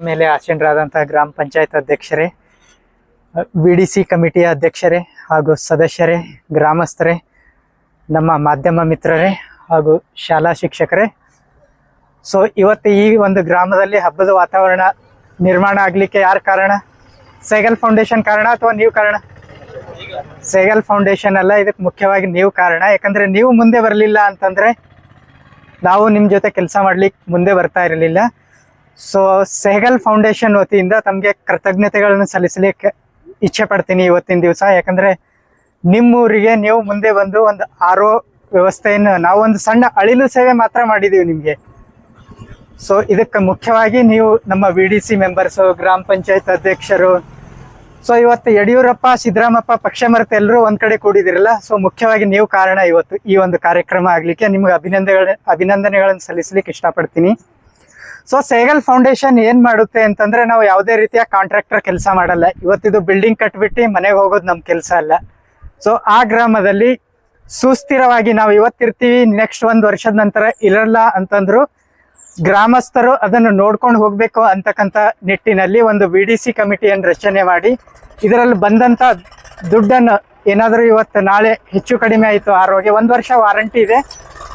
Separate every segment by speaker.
Speaker 1: ಮೇಲೆ ಆಸೀನರಾದಂತಹ ಗ್ರಾಮ ಪಂಚಾಯತ್ ಅಧ್ಯಕ್ಷರೇ ವಿ ಡಿ ಸಿ ಕಮಿಟಿಯ ಅಧ್ಯಕ್ಷರೇ ಹಾಗೂ ಸದಸ್ಯರೇ, ಗ್ರಾಮಸ್ಥರೇ, ನಮ್ಮ ಮಾಧ್ಯಮ ಮಿತ್ರರೇ ಹಾಗೂ ಶಾಲಾ ಶಿಕ್ಷಕರೇ. ಸೊ ಇವತ್ತು ಈ ಒಂದು ಗ್ರಾಮದಲ್ಲಿ ಹಬ್ಬದ ವಾತಾವರಣ ನಿರ್ಮಾಣ ಆಗಲಿಕ್ಕೆ ಯಾರು ಕಾರಣ? ಸೈಗಲ್ ಫೌಂಡೇಶನ್ ಕಾರಣ ಅಥವಾ ನೀವು ಕಾರಣ? ಸೈಗಲ್ ಫೌಂಡೇಶನ್ ಅಲ್ಲ, ಇದಕ್ಕೆ ಮುಖ್ಯವಾಗಿ ನೀವು ಕಾರಣ. ಯಾಕಂದ್ರೆ ನೀವು ಮುಂದೆ ಬರಲಿಲ್ಲ ಅಂತಂದ್ರೆ ನಾವು ನಿಮ್ಮ ಜೊತೆ ಕೆಲಸ ಮಾಡ್ಲಿಕ್ಕೆ ಮುಂದೆ ಬರ್ತಾ ಇರಲಿಲ್ಲ. ಸೊ ಸೆಹಗಲ್ ಫೌಂಡೇಶನ್ ವತಿಯಿಂದ ತಮಗೆ ಕೃತಜ್ಞತೆಗಳನ್ನು ಸಲ್ಲಿಸಲಿಕ್ಕೆ ಇಚ್ಛೆ ಪಡ್ತೀನಿ ಇವತ್ತಿನ ದಿವಸ. ಯಾಕಂದ್ರೆ ನಿಮ್ಮೂರಿಗೆ ನೀವು ಮುಂದೆ ಬಂದು ಒಂದು ಆರೋ ವ್ಯವಸ್ಥೆಯನ್ನು, ನಾವು ಒಂದು ಸಣ್ಣ ಅಳಿಲು ಸೇವೆ ಮಾತ್ರ ಮಾಡಿದೀವಿ ನಿಮಗೆ. ಸೊ ಇದಕ್ಕೆ ಮುಖ್ಯವಾಗಿ ನೀವು ನಮ್ಮ ವಿ ಡಿ ಸಿ ಮೆಂಬರ್ಸು ಗ್ರಾಮ ಪಂಚಾಯತ್ ಅಧ್ಯಕ್ಷರು ಸೊ ಇವತ್ತು ಯಡಿಯೂರಪ್ಪ, ಸಿದ್ದರಾಮಪ್ಪ ಪಕ್ಷ ಎಲ್ಲರೂ ಒಂದು ಕಡೆ ಕೂಡಿದಿರಲ್ಲ ಸೊ ಮುಖ್ಯವಾಗಿ ನೀವು ಕಾರಣ ಇವತ್ತು ಈ ಒಂದು ಕಾರ್ಯಕ್ರಮ ಆಗಲಿಕ್ಕೆ. ನಿಮ್ಗೆ ಅಭಿನಂದನೆಗಳ, ಅಭಿನಂದನೆಗಳನ್ನು ಸಲ್ಲಿಸಲಿಕ್ಕೆ ಇಷ್ಟಪಡ್ತೀನಿ. ಸೊ ಸೇಗಲ್ ಫೌಂಡೇಶನ್ ಏನ್ ಮಾಡುತ್ತೆ ಅಂತಂದ್ರೆ ನಾವು ಯಾವುದೇ ರೀತಿಯ ಕಾಂಟ್ರಾಕ್ಟರ್ ಕೆಲಸ ಮಾಡಲ್ಲ. ಇವತ್ತಿದು ಬಿಲ್ಡಿಂಗ್ ಕಟ್ಬಿಟ್ಟು ಮನೆಗೆ ಹೋಗೋದು ನಮ್ ಕೆಲಸ ಅಲ್ಲ. ಸೊ ಆ ಗ್ರಾಮದಲ್ಲಿ ಸುಸ್ಥಿರವಾಗಿ ನಾವು ಇವತ್ತಿರ್ತೀವಿ ನೆಕ್ಸ್ಟ್ ಒಂದು ವರ್ಷದ ನಂತರ ಇರಲ್ಲ ಅಂತಂದ್ರು ಗ್ರಾಮಸ್ಥರು ಅದನ್ನು ನೋಡ್ಕೊಂಡು ಹೋಗ್ಬೇಕು ಅಂತಕ್ಕಂಥ ನಿಟ್ಟಿನಲ್ಲಿ ಒಂದು ವಿ ಡಿ ಸಿ ಕಮಿಟಿಯನ್ನು ರಚನೆ ಮಾಡಿ, ಇದರಲ್ಲಿ ಬಂದಂತ ದುಡ್ಡನ್ನು ಏನಾದರೂ ಇವತ್ತು ನಾಳೆ ಹೆಚ್ಚು ಕಡಿಮೆ ಆಯಿತು, ಆರೋಗ್ಯ, ಒಂದು ವರ್ಷ ವಾರಂಟಿ ಇದೆ.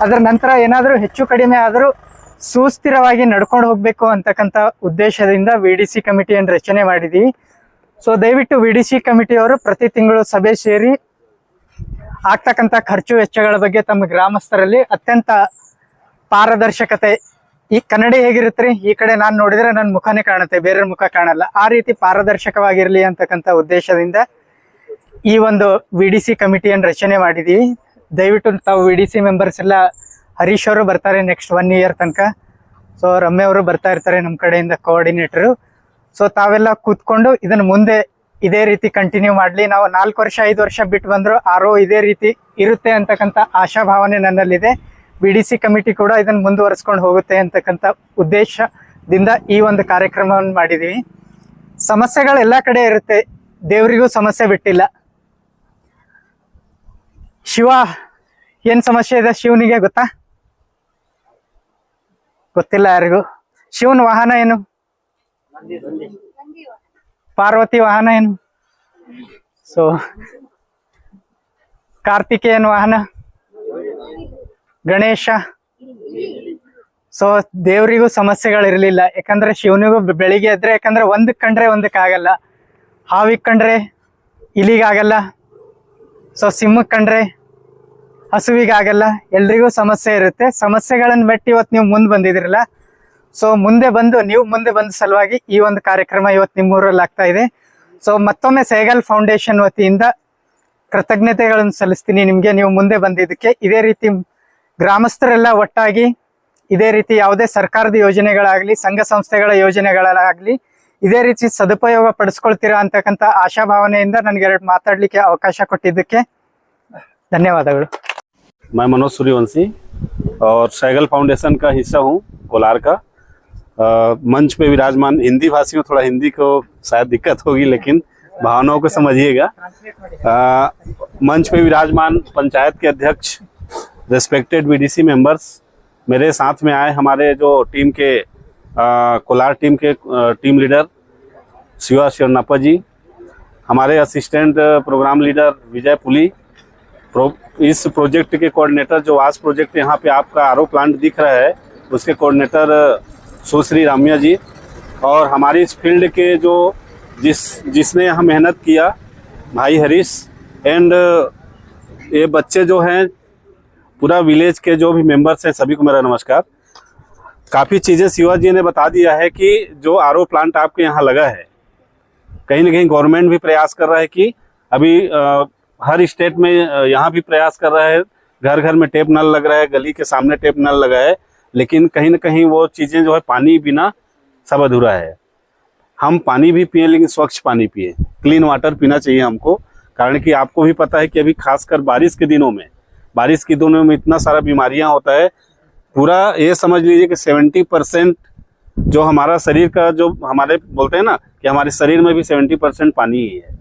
Speaker 1: ಅದರ ನಂತರ ಏನಾದರೂ ಹೆಚ್ಚು ಕಡಿಮೆ ಆದರೂ ಸುಸ್ಥಿರವಾಗಿ ನಡ್ಕೊಂಡು ಹೋಗ್ಬೇಕು ಅಂತಕ್ಕಂಥ ಉದ್ದೇಶದಿಂದ ವಿ ಡಿ ಸಿ ಕಮಿಟಿಯನ್ನು ರಚನೆ ಮಾಡಿದ್ದೀವಿ ಸೊ ದಯವಿಟ್ಟು ವಿ ಡಿ ಸಿ ಕಮಿಟಿಯವರು ಪ್ರತಿ ತಿಂಗಳು ಸಭೆ ಸೇರಿ ಆಗ್ತಕ್ಕಂಥ ಖರ್ಚು ವೆಚ್ಚಗಳ ಬಗ್ಗೆ ತಮ್ಮ ಗ್ರಾಮಸ್ಥರಲ್ಲಿ ಅತ್ಯಂತ ಪಾರದರ್ಶಕತೆ. ಈ ಕನ್ನಡಿ ಹೇಗಿರುತ್ತೆ ಈ ಕಡೆ ನಾನು ನೋಡಿದ್ರೆ ನನ್ನ ಮುಖನೇ ಕಾಣುತ್ತೆ ಬೇರೆ ಮುಖ ಕಾಣಲ್ಲ. ಆ ರೀತಿ ಪಾರದರ್ಶಕವಾಗಿರಲಿ ಅಂತಕ್ಕಂಥ ಉದ್ದೇಶದಿಂದ ಈ ಒಂದು ವಿ ಡಿ ಸಿ ಕಮಿಟಿಯನ್ನು ರಚನೆ ಮಾಡಿದೀವಿ. ದಯವಿಟ್ಟು ತಾವು ವಿ ಡಿ ಸಿ ಮೆಂಬರ್ಸ್ ಎಲ್ಲ ಹರೀಶ್ ಅವರು ಬರ್ತಾರೆ ನೆಕ್ಸ್ಟ್ ಒನ್ ಇಯರ್ ತನಕ. ಸೊ ರಮ್ಯ ಅವರು ಬರ್ತಾ ಇರ್ತಾರೆ ನಮ್ಮ ಕಡೆಯಿಂದ ಕೋಆರ್ಡಿನೇಟರು ಸೊ ತಾವೆಲ್ಲ ಕೂತ್ಕೊಂಡು ಇದನ್ನು ಮುಂದೆ ಇದೇ ರೀತಿ ಕಂಟಿನ್ಯೂ ಮಾಡಲಿ. ನಾವು ನಾಲ್ಕು ವರ್ಷ, ಐದು ವರ್ಷ ಬಿಟ್ಟು ಬಂದ್ರು ಆರೋ ಇದೇ ರೀತಿ ಇರುತ್ತೆ ಅಂತಕ್ಕಂಥ ಆಶಾಭಾವನೆ ನನ್ನಲ್ಲಿದೆ. ಬಿ ಡಿ ಸಿ ಕಮಿಟಿ ಕೂಡ ಇದನ್ನು ಮುಂದುವರಿಸ್ಕೊಂಡು ಹೋಗುತ್ತೆ ಅಂತಕ್ಕಂಥ ಉದ್ದೇಶದಿಂದ ಈ ಒಂದು ಕಾರ್ಯಕ್ರಮವನ್ನು ಮಾಡಿದ್ದೀವಿ ಸಮಸ್ಯೆಗಳು ಎಲ್ಲ ಕಡೆ ಇರುತ್ತೆ. ದೇವರಿಗೂ ಸಮಸ್ಯೆ ಬಿಟ್ಟಿಲ್ಲ. ಶಿವ, ಏನ್ ಸಮಸ್ಯೆ ಇದೆ ಶಿವನಿಗೆ ಗೊತ್ತಾ? ಗೊತ್ತಿಲ್ಲ ಯಾರಿಗೂ. ಶಿವನ ವಾಹನ ಏನು? ಪಾರ್ವತಿ ವಾಹನ ಏನು? ಸೊ ಕಾರ್ತಿಕೇಯನ ವಾಹನ? ಗಣೇಶ? ಸೊ ದೇವರಿಗೂ ಸಮಸ್ಯೆಗಳಿರಲಿಲ್ಲ. ಯಾಕಂದ್ರೆ ಶಿವನಿಗೂ ಬೆಳಿಗ್ಗೆ ಎದ್ರೆ, ಯಾಕಂದ್ರೆ ಒಂದಕ್ಕೆ ಕಂಡ್ರೆ ಒಂದಕ್ಕೆ ಆಗಲ್ಲ. ಹಾವಿಗೆ ಕಂಡ್ರೆ ಇಲಿಗಾಗಲ್ಲ ಸೊ ಸಿಂಹಕ್ಕೆ ಕಂಡ್ರೆ ಹಸುವಿಗೆ ಆಗಲ್ಲ ಎಲ್ರಿಗೂ ಸಮಸ್ಯೆ ಇರುತ್ತೆ. ಸಮಸ್ಯೆಗಳನ್ನು ಮೆಟ್ಟಿ ಇವತ್ತು ನೀವು ಮುಂದೆ ಬಂದಿದ್ರಲ್ಲ. ಸೊ ಮುಂದೆ ಬಂದು, ನೀವು ಮುಂದೆ ಬಂದ ಸಲುವಾಗಿ ಈ ಒಂದು ಕಾರ್ಯಕ್ರಮ ಇವತ್ತು ನಿಮ್ಮೂರಲ್ಲಿ ಆಗ್ತಾ ಇದೆ. ಸೊ ಮತ್ತೊಮ್ಮೆ ಸೇಗಲ್ ಫೌಂಡೇಶನ್ ವತಿಯಿಂದ ಕೃತಜ್ಞತೆಗಳನ್ನು ಸಲ್ಲಿಸ್ತೀನಿ ನಿಮಗೆ. ನೀವು ಮುಂದೆ ಬಂದಿದ್ದಕ್ಕೆ ಇದೇ ರೀತಿ ಗ್ರಾಮಸ್ಥರೆಲ್ಲ ಒಟ್ಟಾಗಿ, ಇದೇ ರೀತಿ ಯಾವುದೇ ಸರ್ಕಾರದ ಯೋಜನೆಗಳಾಗಲಿ, ಸಂಘ ಸಂಸ್ಥೆಗಳ ಯೋಜನೆಗಳಾಗಲಿ, ಇದೇ ರೀತಿ ಸದುಪಯೋಗ ಪಡಿಸ್ಕೊಳ್ತೀರಾ ಅಂತಕ್ಕಂಥ ಆಶಾಭಾವನೆಯಿಂದ ನನಗೆ ಎರಡು ಮಾತಾಡಲಿಕ್ಕೆ ಅವಕಾಶ ಕೊಟ್ಟಿದ್ದಕ್ಕೆ ಧನ್ಯವಾದಗಳು.
Speaker 2: मैं मनोज सूर्यवंशी और सैगल फाउंडेशन का हिस्सा हूँ कोलार का। अ, मंच पे विराजमान हिंदी भाषी में थोड़ा हिंदी को शायद दिक्कत होगी लेकिन भावनाओं को समझिएगा। मंच पे विराजमान पंचायत के अध्यक्ष रेस्पेक्टेड बीडीसी मेंबर्स मेरे साथ में आए हमारे जो टीम के अ, कोलार टीम के अ, टीम लीडर शिवा शिवनापा जी हमारे assistant program leader Vijay Puli pro, इस प्रोजेक्ट के कोऑर्डिनेटर जो वास प्रोजेक्ट यहाँ पे आपका आरओ प्लांट दिख रहा है उसके कोऑर्डिनेटर सुश्री रामिया जी और हमारी इस फ़ील्ड के जो जिस जिसने यहाँ मेहनत किया भाई हरीश एंड ये बच्चे जो हैं पूरा विलेज के जो भी मेंबर्स हैं सभी को मेरा नमस्कार। काफ़ी चीज़ें शिवा जी ने बता दिया है कि जो आरओ प्लांट आपके यहाँ लगा है कहीं ना कहीं गवर्नमेंट भी प्रयास कर रहा है कि अभी अ, हर स्टेट में यहाँ भी प्रयास कर रहा है। घर घर में टेप नल लग रहा है, गली के सामने टेप नल लगा है, लेकिन कहीं ना कहीं वो चीज़ें जो है पानी बिना सब अधूरा है। हम पानी भी पिए, लेकिन स्वच्छ पानी पिए। क्लीन वाटर पीना चाहिए हमको, कारण कि आपको भी पता है कि अभी खासकर बारिश के दिनों में, बारिश के दिनों में इतना सारा बीमारियाँ होता है। पूरा ये समझ लीजिए कि सेवेंटी परसेंट जो हमारा शरीर का जो हमारे बोलते हैं ना कि हमारे शरीर में भी सेवेंटी परसेंट पानी ही है।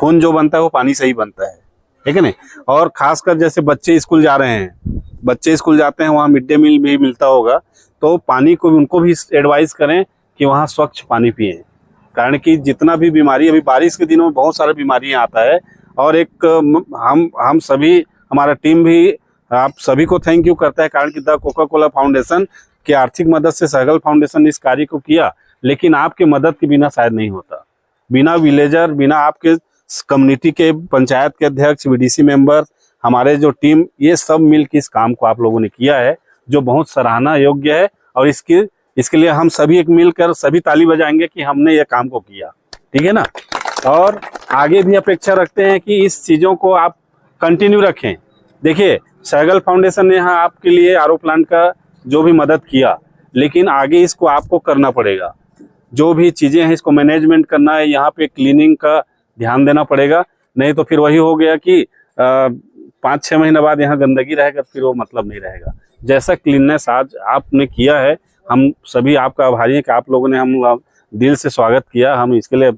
Speaker 2: खून जो बनता है वो पानी से ही बनता है। ठीक है ना और खासकर जैसे बच्चे स्कूल जा रहे हैं, बच्चे स्कूल जाते हैं, वहाँ मिड डे मील भी मिलता होगा तो पानी को उनको भी एडवाइस करें कि वहाँ स्वच्छ पानी पिए। कारण कि जितना भी बीमारी, अभी बारिश के दिनों में बहुत सारी बीमारियाँ आता है, और एक हम हम सभी, हमारा टीम भी, आप सभी को थैंक यू करता है, कारण कि द कोका कोला फाउंडेशन की आर्थिक मदद से सहगल फाउंडेशन इस कार्य को किया, लेकिन आपके मदद के बिना शायद नहीं होता। बिना विलेजर बिना आपके कम्युनिटी के पंचायत के अध्यक्ष बीडीसी मेंबर हमारे जो टीम ये सब मिल के इस काम को आप लोगों ने किया है, जो बहुत सराहना योग्य है और इसके इसके लिए हम सभी एक मिलकर सभी ताली बजाएँगे कि हमने ये काम को किया। ठीक है ना? और आगे भी अपेक्षा रखते हैं कि इस चीज़ों को आप कंटिन्यू रखें। देखिए, सहगल फाउंडेशन ने यहाँ आपके लिए आरओ प्लांट का जो भी मदद किया, लेकिन आगे इसको आपको करना पड़ेगा। जो भी चीज़ें हैं, इसको मैनेजमेंट करना है, यहाँ पे क्लीनिंग का ध्यान देना पड़ेगा। नहीं तो फिर वही हो गया कि पाँच छः महीने बाद यहाँ गंदगी रहेगा, फिर वो मतलब नहीं रहेगा। जैसा क्लीननेस आज आपने किया है, हम सभी आपका आभारी हैं कि आप लोगों ने हम दिल से स्वागत किया। हम इसके लिए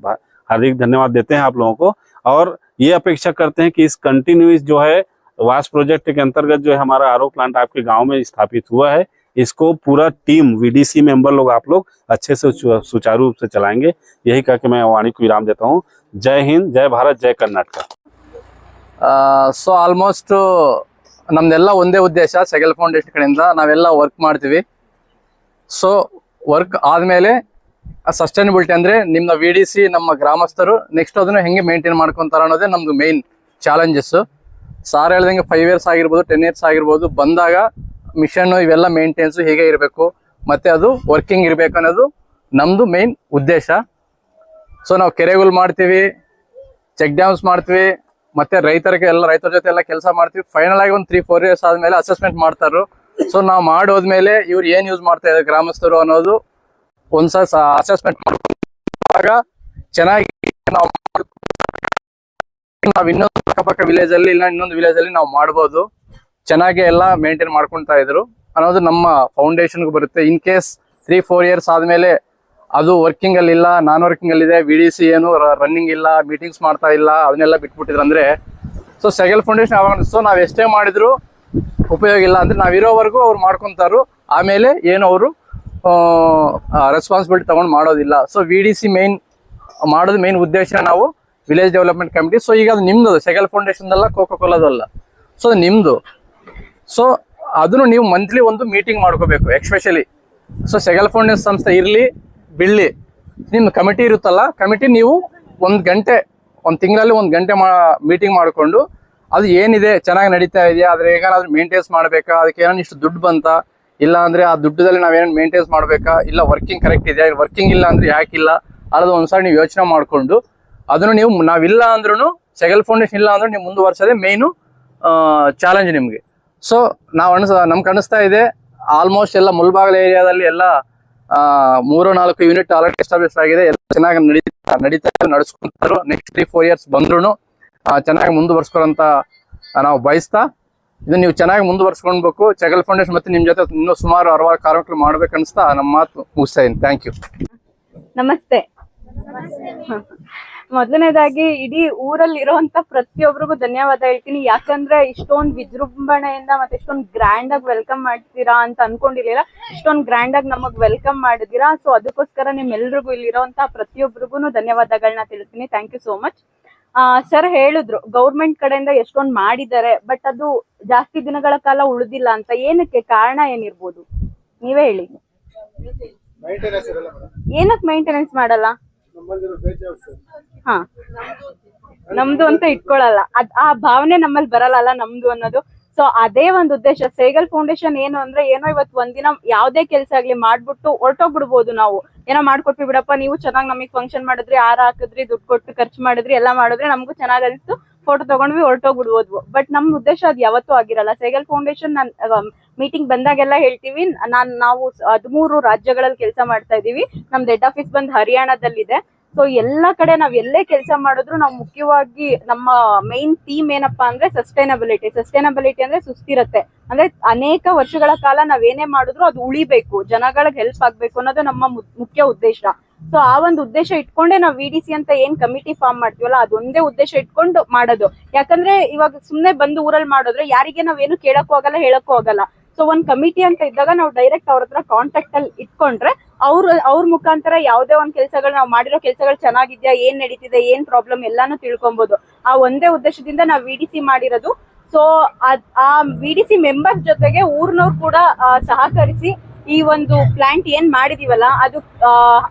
Speaker 2: हार्दिक धन्यवाद देते हैं आप लोगों को। और ये अपेक्षा करते हैं कि इस कंटिन्यूस जो है, वास प्रोजेक्ट के अंतर्गत जो है हमारा आर प्लांट आपके गाँव में स्थापित हुआ है। इसको पूरा टीम वीडीसी मेंबर लोग, आप लोग अच्छे से, सुचारू रूप से चलाएँगे। यही कह के मैं वाणी को विराम देता हूँ। ಜೈ ಹಿಂದ್, ಜೈ ಭಾರತ್, ಜೈ ಕರ್ನಾಟಕ.
Speaker 3: ಸೊ ಆಲ್ಮೋಸ್ಟ್ ನಮ್ದೆಲ್ಲ ಒಂದೇ ಉದ್ದೇಶ, ಸೆಗಲ್ ಫೌಂಡೇಶನ್ ಕಡೆಯಿಂದ ನಾವೆಲ್ಲ ವರ್ಕ್ ಮಾಡ್ತೀವಿ. ಸೊ ವರ್ಕ್ ಆದಮೇಲೆ ಸಸ್ಟೈನಬಿಲಿಟಿ ಅಂದ್ರೆ ನಿಮ್ಮ ವಿ ಡಿ ಸಿ ನಮ್ಮ ಗ್ರಾಮಸ್ಥರು ನೆಕ್ಸ್ಟ್ ಅದನ್ನು ಹೆಂಗೆ ಮೇಂಟೈನ್ ಮಾಡ್ಕೊತಾರೆ ಅನ್ನೋದೇ ನಮ್ದು ಮೇನ್ ಚಾಲೆಂಜಸ್ ಸಾರ್ ಹೇಳ್ದಂಗೆ ಫೈವ್ ಇಯರ್ಸ್ ಆಗಿರ್ಬೋದು ಟೆನ್ ಇಯರ್ಸ್ ಆಗಿರ್ಬೋದು, ಬಂದಾಗ ಮಿಷನ್ ಇವೆಲ್ಲ ಮೇಂಟೆನ್ಸು ಹೇಗೆ ಇರಬೇಕು. ಮತ್ತೆ ಅದು ವರ್ಕಿಂಗ್ ಇರಬೇಕು ಅನ್ನೋದು ನಮ್ದು ಮೇನ್ ಉದ್ದೇಶ. ಸೊ ನಾವು ಕೆರೆಗಳು ಮಾಡ್ತೀವಿ ಚೆಕ್ ಡ್ಯಾಮ್ಸ್ ಮಾಡ್ತೀವಿ, ಮತ್ತೆ ರೈತರಿಗೆ ಎಲ್ಲ, ರೈತರ ಜೊತೆ ಎಲ್ಲ ಕೆಲಸ ಮಾಡ್ತೀವಿ. ಫೈನಲ್ ಆಗಿ ಒಂದು ತ್ರೀ ಫೋರ್ ಇಯರ್ಸ್ ಆದ್ಮೇಲೆ ಅಸೆಸ್ಮೆಂಟ್ ಮಾಡ್ತಾರು ಸೊ ನಾವು ಮಾಡೋದ್ಮೇಲೆ ಇವ್ರು ಏನ್ ಯೂಸ್ ಮಾಡ್ತಾ ಇದ್ದಾರೆ ಗ್ರಾಮಸ್ಥರು ಅನ್ನೋದು ಒಂದ್ಸಲ ಅಸೆಸ್ಮೆಂಟ್ ಮಾಡ್ಕೊಂಡಾಗ ಚೆನ್ನಾಗಿ ನಾವು ನಾವು ಇನ್ನೊಂದು ಅಕ್ಕಪಕ್ಕ ವಿಲೇಜ್ ಅಲ್ಲಿ ಇಲ್ಲ, ಇನ್ನೊಂದು ವಿಲೇಜ್ ಅಲ್ಲಿ ನಾವು ಮಾಡ್ಬೋದು. ಚೆನ್ನಾಗಿ ಎಲ್ಲ ಮೇಂಟೈನ್ ಮಾಡ್ಕೊಂತಾ ಇದ್ರು ಅನ್ನೋದು ನಮ್ಮ ಫೌಂಡೇಶನ್ ಬರುತ್ತೆ. In case three four years ಆದ್ಮೇಲೆ ಅದು ವರ್ಕಿಂಗ್ ಅಲ್ಲಿ ಇಲ್ಲ ನಾನ್ ವರ್ಕಿಂಗ್ ಅಲ್ಲಿ ಇದೆ ವಿ ಡಿ ಸಿ ಏನು ರನ್ನಿಂಗ್ ಇಲ್ಲ ಮೀಟಿಂಗ್ಸ್ ಮಾಡ್ತಾ ಇಲ್ಲ, ಅದನ್ನೆಲ್ಲ ಬಿಟ್ಬಿಟ್ಟಿದ್ರು ಅಂದ್ರೆ ಸೊ ಸೆಗಲ್ ಫೌಂಡೇಶನ್ ಯಾವಾಗ ಸೊ ನಾವ್ ಎಷ್ಟೇ ಮಾಡಿದ್ರು ಉಪಯೋಗ ಇಲ್ಲ. ಅಂದ್ರೆ ನಾವಿರೋವರೆಗೂ ಅವ್ರು ಮಾಡ್ಕೊಂತಾರು. ಆಮೇಲೆ ಏನು ಅವರು ರೆಸ್ಪಾನ್ಸಿಬಿಲಿಟಿ ತಗೊಂಡು ಮಾಡೋದಿಲ್ಲ. So V D C main ಮಾಡೋದು ಮೇನ್ ಉದ್ದೇಶ ನಾವು ವಿಲೇಜ್ ಡೆವಲಪ್ಮೆಂಟ್ ಕಮಿಟಿ ಸೊ ಈಗ ಅದು ನಿಮ್ದು ಸೆಗಲ್ ಫೌಂಡೇಶನ್ ಅಲ್ಲ ಕೋಕೋ ಕೋಲಾದಲ್ಲ ಸೊ ನಿಮ್ದು. ಸೊ ಅದನ್ನು ನೀವು ಮಂತ್ಲಿ ಒಂದು ಮೀಟಿಂಗ್ ಮಾಡ್ಕೋಬೇಕು ಎಕ್ಸ್ಪೆಷಲಿ ಸೊ ಸೆಗಲ್ ಫೌಂಡೇಶನ್ ಸಂಸ್ಥೆ ಇರಲಿ ಬಿಡ್ಲಿ ನಿಮ್ಮ ಕಮಿಟಿ ಇರುತ್ತಲ್ಲ, ಕಮಿಟಿ ನೀವು ಒಂದು ಗಂಟೆ, ಒಂದು ತಿಂಗಳಲ್ಲಿ ಒಂದು ಗಂಟೆ ಮಾ ಮೀಟಿಂಗ್ ಮಾಡಿಕೊಂಡು ಅದು ಏನಿದೆ, ಚೆನ್ನಾಗಿ ನಡೀತಾ ಇದೆಯಾ, ಆದರೆ ಏನಾದ್ರು ಮೇಂಟೈನ್ಸ್ ಮಾಡಬೇಕಾ, ಅದಕ್ಕೆ ಏನೋ ಇಷ್ಟು ದುಡ್ಡು ಬಂತ, ಇಲ್ಲ ಅಂದರೆ ಆ ದುಡ್ಡದಲ್ಲಿ ನಾವೇನು ಮೇಂಟೈನ್ಸ್ ಮಾಡಬೇಕಾ, ಇಲ್ಲ ವರ್ಕಿಂಗ್ ಕರೆಕ್ಟ್ ಇದೆಯಾ ವರ್ಕಿಂಗ್ ಇಲ್ಲ ಅಂದರೆ ಯಾಕಿಲ್ಲ ಅರ್ಧ ಒಂದು ಸಾರಿ ನೀವು ಯೋಚನೆ ಮಾಡಿಕೊಂಡು ಅದನ್ನು ನೀವು, ನಾವಿಲ್ಲ ಅಂದ್ರೂ ಸೆಗಲ್ ಫೌಂಡೇಶನ್ ಇಲ್ಲ ಅಂದ್ರೆ ನೀವು ಮುಂದುವರ್ಸೋದೇ ಮೇಯ್ನು ಚಾಲೆಂಜ್ ನಿಮಗೆ. ಸೊ ನಾವು ಅನ್ಸ, ನಮ್ಗೆ ಅನಿಸ್ತಾ ಇದೆ ಆಲ್ಮೋಸ್ಟ್ ಎಲ್ಲ ಮುಲ್ಬಾಗಲ ಏರಿಯಾದಲ್ಲಿ ಎಲ್ಲ ಮೂರು ನಾಲ್ಕು ಯೂನಿಟ್ ಆಲ್ರೆಡಿ ಎಸ್ಟಾಬ್ಲಿಷ್ ಆಗಿದೆ. ಎಲ್ಲ ಚೆನ್ನಾಗಿ ನಡೀತಾ ನಡೀತಾ ನಡೆಸ್ಕೊಂತಾರು ನೆಕ್ಸ್ಟ್ ತ್ರೀ ಫೋರ್ ಇಯರ್ಸ್ ಬಂದ್ರು ಚೆನ್ನಾಗಿ ಮುಂದುವರ್ಸ್ಕೊಳಂತ ನಾವು ಬಯಸ್ತಾ ಇದನ್ನ ನೀವು ಚೆನ್ನಾಗಿ ಮುಂದುವರ್ಸ್ಕೊಳ್ಬೇಕು. ಚಗಲ್ ಫೌಂಡೇಶನ್ ಮತ್ತೆ ನಿಮ್ ಜೊತೆ ಇನ್ನೂ ಸುಮಾರು ಅರವತ್ತು ಕಾರ್ಯಕ್ರಮ ಮಾಡ್ಬೇಕು ಅನ್ಸ್ತಾ ನಮ್ಮ ಮಾತು ಮುಗಿಸ್ತಾ ಇದ್ದೀನಿ. ಥ್ಯಾಂಕ್ ಯು
Speaker 4: ನಮಸ್ತೆ. ಮೊದಲನೇದಾಗಿ ಇಡೀ ಊರಲ್ಲಿ ಇರುವಂತ ಪ್ರತಿಯೊಬ್ಬರಿಗೂ ಧನ್ಯವಾದ ಹೇಳ್ತೀನಿ. ಯಾಕಂದ್ರೆ ಇಷ್ಟೊಂದು ವಿಜೃಂಭಣೆಯಿಂದ ಮತ್ತೆ ಇಷ್ಟೊಂದು ಗ್ರ್ಯಾಂಡ್ ಆಗಿ ವೆಲ್ಕಮ್ ಮಾಡ್ತೀರಾ ಅಂತ ಅನ್ಕೊಂಡಿರ್ಲಿಲ್ಲ. ಇಷ್ಟೊಂದು ಗ್ರ್ಯಾಂಡ್ ಆಗಿ ನಮಗ್ ವೆಲ್ಕಮ್ ಮಾಡಿದೀರಾ ಸೊ ಅದಕ್ಕೋಸ್ಕರ ನಿಮ್ಮೆಲ್ರಿಗೂ ಇಲ್ಲಿ ಇರುವಂತ ಪ್ರತಿಯೊಬ್ಬರಿಗೂ ಧನ್ಯವಾದಗಳನ್ನ ತಿಳಿಸ್ತೀನಿ thank you so much sir ಹೇಳಿದ್ರು ಗೌರ್ಮೆಂಟ್ ಕಡೆಯಿಂದ ಎಷ್ಟೊಂದು ಮಾಡಿದ್ದಾರೆ ಬಟ್ ಅದು ಜಾಸ್ತಿ ದಿನಗಳ ಕಾಲ ಉಳಿದಿಲ್ಲ ಅಂತ. ಏನಕ್ಕೆ? ಕಾರಣ ಏನಿರ್ಬೋದು? ನೀವೇ ಹೇಳಿ. ಏನಕ್ಕೆ ಮೇಂಟೆನೆನ್ಸ್ ಮಾಡಲ್ಲ? ಹಾ. ನಮ್ದು ಅಂತ ಇಟ್ಕೊಳಲ್ಲ. ಅದ್ ಆ ಭಾವನೆ ನಮ್ಮಲ್ಲಿ ಬರಲ್ಲ ನಮ್ದು ಅನ್ನೋದು. ಸೊ ಅದೇ ಒಂದು ಉದ್ದೇಶ. ಸೇಗಲ್ ಫೌಂಡೇಶನ್ ಏನು ಅಂದ್ರೆ ಏನೋ ಇವತ್ತು ಒಂದಿನ ಯಾವ್ದೇ ಕೆಲಸ ಆಗ್ಲಿ ಮಾಡ್ಬಿಟ್ಟು ಹೊರಟೋಗ್ಬಿಡ್ಬೋದು ನಾವು. ಏನೋ ಮಾಡ್ಕೊಟ್ವಿ ಬಿಡಪ್ಪ, ನೀವು ಚೆನ್ನಾಗಿ ನಮಗೆ ಫಂಕ್ಷನ್ ಮಾಡಿದ್ರಿ, ಆರ ಹಾಕಿದ್ರಿ, ದುಡ್ಡು ಕೊಟ್ಟು ಖರ್ಚು ಮಾಡಿದ್ರಿ, ಎಲ್ಲ ಮಾಡಿದ್ರೆ ನಮಗೂ ಚೆನ್ನಾಗ್ ಅನಿಸ್ತು. ಫೋಟೋ ತಗೊಂಡ್ವಿ, ಹೊರಟೋಗ್ಬಿಡ್ಬೋದು. ಬಟ್ ನಮ್ ಉದ್ದೇಶ ಅದು ಯಾವತ್ತೂ ಆಗಿರಲ್ಲ. ಸೇಗಲ್ ಫೌಂಡೇಶನ್ ನಾನ್ ಮೀಟಿಂಗ್ ಬಂದಾಗೆಲ್ಲ ಹೇಳ್ತೀವಿ. ನಾನ್, ನಾವು ಹದಿಮೂರು ರಾಜ್ಯಗಳಲ್ಲಿ ಕೆಲಸ ಮಾಡ್ತಾ ಇದೀವಿ. ನಮ್ದು ಹೆಡ್ ಆಫೀಸ್ ಬಂದ್ ಹರಿಯಾಣದಲ್ಲಿದೆ. ಸೊ ಎಲ್ಲಾ ಕಡೆ ನಾವ್ ಎಲ್ಲೇ ಕೆಲಸ ಮಾಡಿದ್ರು ನಾವು ಮುಖ್ಯವಾಗಿ ನಮ್ಮ ಮೈನ್ ಥೀಮ್ ಏನಪ್ಪಾ ಅಂದ್ರೆ ಸಸ್ಟೈನಬಿಲಿಟಿ ಸಸ್ಟೈನಬಿಲಿಟಿ ಅಂದ್ರೆ ಸುಸ್ಥಿರತೆ. ಅಂದ್ರೆ ಅನೇಕ ವರ್ಷಗಳ ಕಾಲ ನಾವ್ ಏನೇ ಮಾಡಿದ್ರು ಅದು ಉಳಿಬೇಕು. ಜನಗಳಿಗೆ ಹೆಲ್ಪ್ ಆಗ್ಬೇಕು ಅನ್ನೋದು ನಮ್ಮ ಮುಖ್ಯ ಉದ್ದೇಶ. ಸೊ ಆ ಒಂದು ಉದ್ದೇಶ ಇಟ್ಕೊಂಡೇ ನಾವು ವಿ ಅಂತ ಏನ್ ಕಮಿಟಿ ಫಾರ್ಮ್ ಮಾಡ್ತೀವಲ್ಲ, ಅದೊಂದೇ ಉದ್ದೇಶ ಇಟ್ಕೊಂಡು ಮಾಡೋದು. ಯಾಕಂದ್ರೆ ಇವಾಗ ಸುಮ್ನೆ ಬಂದು ಊರಲ್ಲಿ ಮಾಡಿದ್ರೆ ಯಾರಿಗೆ ನಾವೇನು ಕೇಳಕ್ಕೂ ಆಗಲ್ಲ, ಹೇಳಕ್ಕೂ ಆಗಲ್ಲ. ಸೊ ಒಂದ್ ಕಮಿಟಿ ಅಂತ ಇದ್ದಾಗ ನಾವು ಡೈರೆಕ್ಟ್ ಅವ್ರ ಹತ್ರ ಕಾಂಟ್ಯಾಕ್ಟ್ ಅಲ್ಲಿ ಇಟ್ಕೊಂಡ್ರೆ ಅವ್ರ ಅವ್ರ ಮುಖಾಂತರ ಯಾವ್ದೇ ಒಂದ್ ಕೆಲಸಗಳು ನಾವು ಮಾಡಿರೋ ಕೆಲಸಗಳು ಚೆನ್ನಾಗಿದ್ಯಾ, ಏನ್ ನಡೀತಿದೆ, ಏನ್ ಪ್ರಾಬ್ಲಮ್ ಎಲ್ಲಾನು ತಿಳ್ಕೊಬಹುದು ಆ ಒಂದೇ ಉದ್ದೇಶದಿಂದ ನಾವು ವಿ ಮಾಡಿರೋದು. ಸೊ ಆ ವಿ ಡಿ ಮೆಂಬರ್ಸ್ ಜೊತೆಗೆ ಊರ್ನವ್ರು ಕೂಡ ಸಹಕರಿಸಿ ಈ ಒಂದು ಪ್ಲಾಂಟ್ ಏನ್ ಮಾಡಿದೀವಲ್ಲ, ಅದು